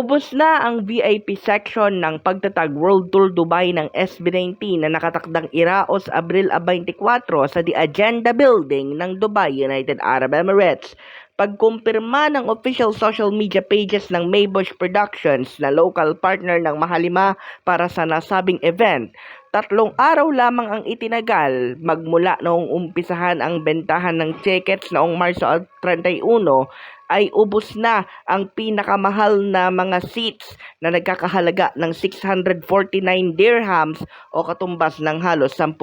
Ubos na ang VIP section ng pagtatag World Tour Dubai ng SB19 na nakatakdang iraos Abril 24 sa The Agenda Building ng Dubai, United Arab Emirates. Pagkumpirma ng official social media pages ng Maybush Productions na local partner ng Mahalima para sa nasabing event, tatlong araw lamang ang itinagal magmula noong umpisahan ang bentahan ng tickets noong Marso 31 ay ubos na ang pinakamahal na mga seats na nagkakahalaga ng 649 dirhams o katumbas ng halos 10,000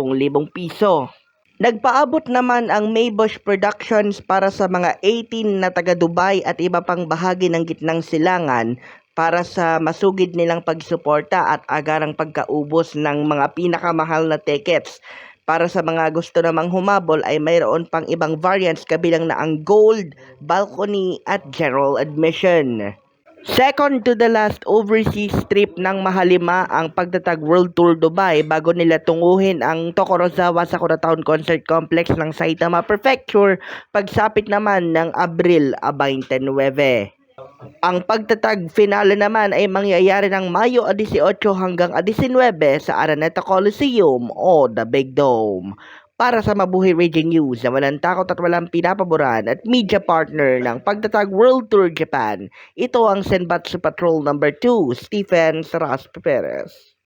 piso. Nagpaabot naman ang Maybush Productions para sa mga 18 na taga Dubai at iba pang bahagi ng gitnang silangan para sa masugid nilang pagsuporta at agarang pagkaubos ng mga pinakamahal na tickets. Para sa mga gusto namang humabol ay mayroon pang ibang variants kabilang na ang gold, balcony at general admission. Second to the last overseas trip ng Mahalima ang pagtatag World Tour Dubai bago nila tunguhin ang Tokorozawa Sakura Town Concert Complex ng Saitama Prefecture pagsapit naman ng Abril 29. Ang pagtatag finale naman ay mangyayari ng Mayo 18 hanggang 19 sa Araneta Coliseum o The Big Dome. Para sa Mabuhay Radio News na walang takot at walang pinapaboran at media partner ng Pagtatag World Tour Japan, ito ang Senbatsu Patrol number 2, Stephen Saras Perez.